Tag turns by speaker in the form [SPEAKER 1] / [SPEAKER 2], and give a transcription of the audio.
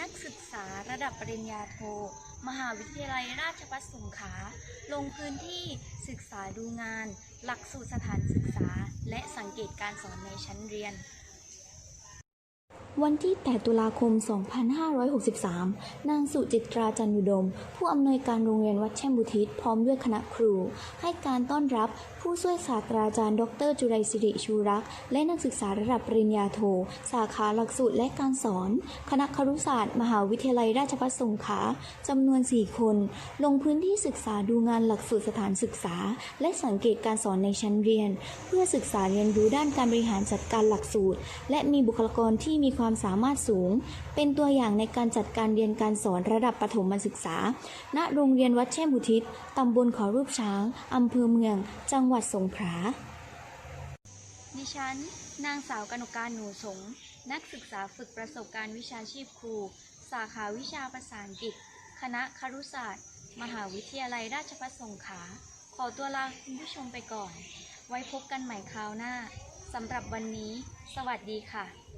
[SPEAKER 1] นักศึกษาระดับปริญญาโท มหาวิทยาลัยราชภัฏสงขลาลงพื้นที่ศึกษาดูงาน หลักสูตรสถานศึกษา และสังเกตการสอนในชั้นเรียน
[SPEAKER 2] วันที่ 8 ตุลาคม 2563 นางสุจิตราจันยุดม ผู้อำนวยการโรงเรียนวัดแช่มบุทิศพร้อมด้วยคณะครู ให้การต้อนรับผู้ช่วยศาสตราจารย์ ดร จุไรศิริชูรัก และนักศึกษาระดับปริญญาโท สาขาหลักสูตรและการสอน คณะครุศาสตร์ มหาวิทยาลัยราชภัฏสงขลาจำนวน 4 คน ลงพื้นที่ศึกษาดูงานหลักสูตรสถานศึกษา และสังเกตการสอนในชั้นเรียน เพื่อศึกษาเรียนรู้ด้านการบริหารจัดการหลักสูตร และมีบุคลากรที่มีความสามารถสูง เป็นตัวอย่างในการจัดการเรียนการสอนระดับประถมศึกษา ณ โรงเรียนวัดแช่มบุทิศ ตำบลขอรูปช้าง อำเภอเมือง จังหวัดสงขลา
[SPEAKER 1] ดิฉัน นางสาวกนกการหนูสง นักศึกษาฝึกประสบการณ์วิชาชีพครู สาขาวิชาภาษาอังกฤษ คณะครุศาสตร์ มหาวิทยาลัยราชภัฏสงขลา ขอตัวลาคุณผู้ชมไปก่อน ไว้พบกันใหม่คราวหน้าสำหรับวันนี้ สวัสดีค่ะ